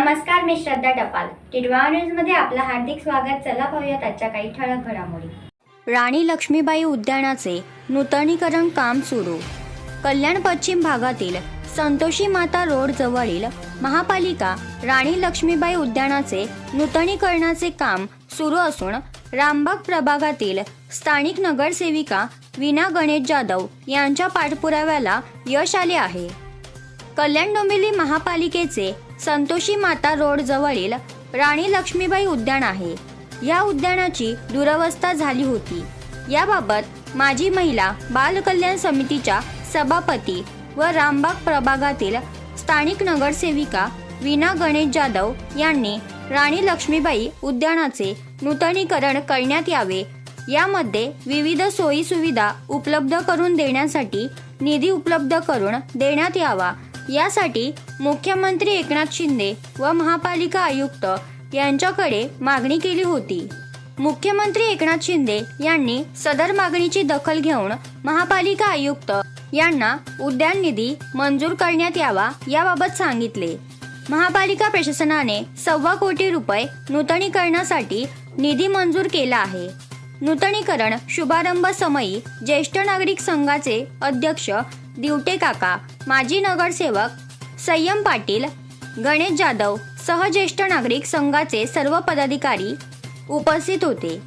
मी श्रद्धा टपाल. टिडवा न्यूजमध्ये आपलं हार्दिक स्वागत. चला पाहूयात आजच्या काही ठळक घडामोडी. राणी लक्ष्मीबाई उद्यानाचे नूतनीकरण काम सुरू. कल्याण पश्चिम भागातील संतोषी माता रोड जवळील महापालिका राणी लक्ष्मीबाई उद्यानाचे नूतनीकरणाचे काम सुरू असून रामबाग प्रभागातील स्थानिक नगरसेविका विना गणेश जाधव यांच्या पाठपुराव्याला यश आले आहे. कल्याण डोंबिवली महापालिकेचे संतोषी माता रोड जवळील राणी लक्ष्मीबाई उद्यान आहे. या उद्यानाची दुरवस्था झाली होती. याबाबत माजी महिला बाल कल्याण समितीच्या सभापती व रामबाग प्रभागातील स्थानिक नगरसेविका विना गणेश जाधव यांनी राणी लक्ष्मीबाई उद्यानाचे नूतनीकरण करण्यात यावे. यामध्ये विविध सोयी सुविधा उपलब्ध करून देण्यासाठी निधी उपलब्ध करून देण्यात यावा. यासाठी मुख्यमंत्री एकनाथ शिंदे व महापालिका आयुक्त यांच्याकडे मागणी केली होती. मुख्यमंत्री एकनाथ शिंदे यांनी सदर मागणीची दखल घेऊन महापालिका आयुक्त यांना उद्यान निधी मंजूर करण्यात यावा याबाबत सांगितले. महापालिका प्रशासनाने सव्वा कोटी रुपये नूतनीकरणासाठी निधी मंजूर केला आहे. नूतनीकरण शुभारंभ समयी ज्येष्ठ नागरिक संघाचे अध्यक्ष दिवटे काका माजी नगरसेवक संयम पाटील गणेश जाधव सह ज्येष्ठ नागरिक संघाचे सर्व पदाधिकारी उपस्थित होते.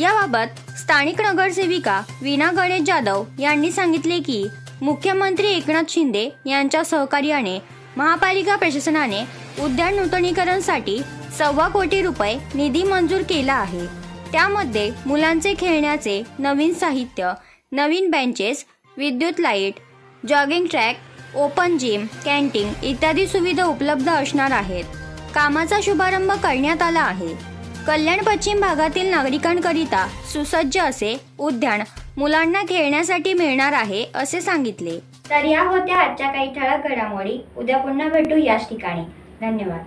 याबाबत स्थानिक नगरसेविका विना गणेश जाधव यांनी सांगितले की मुख्यमंत्री एकनाथ शिंदे यांच्या सहकार्याने महापालिका प्रशासनाने उद्यान नूतनीकरणसाठी सव्वा कोटी रुपये निधी मंजूर केला आहे. त्यामध्ये मुलांचे खेळण्याचे नवीन साहित्य नवीन बेंचेस विद्युत light jogging track open gym canteen इत्यादी सुविधा उपलब्ध असणार आहेत. कामाचा शुभारंभ करण्यात आला आहे. कल्याण पश्चिम भागातील नागरिकांकरिता सुसज्ज असे उद्यान मुलांना खेळण्यासाठी मिळणार आहे असे सांगितले. तर या होत्या आजच्या काही ठळक घडामोडी. उद्या पुन्हा भेटू याच ठिकाणी. धन्यवाद.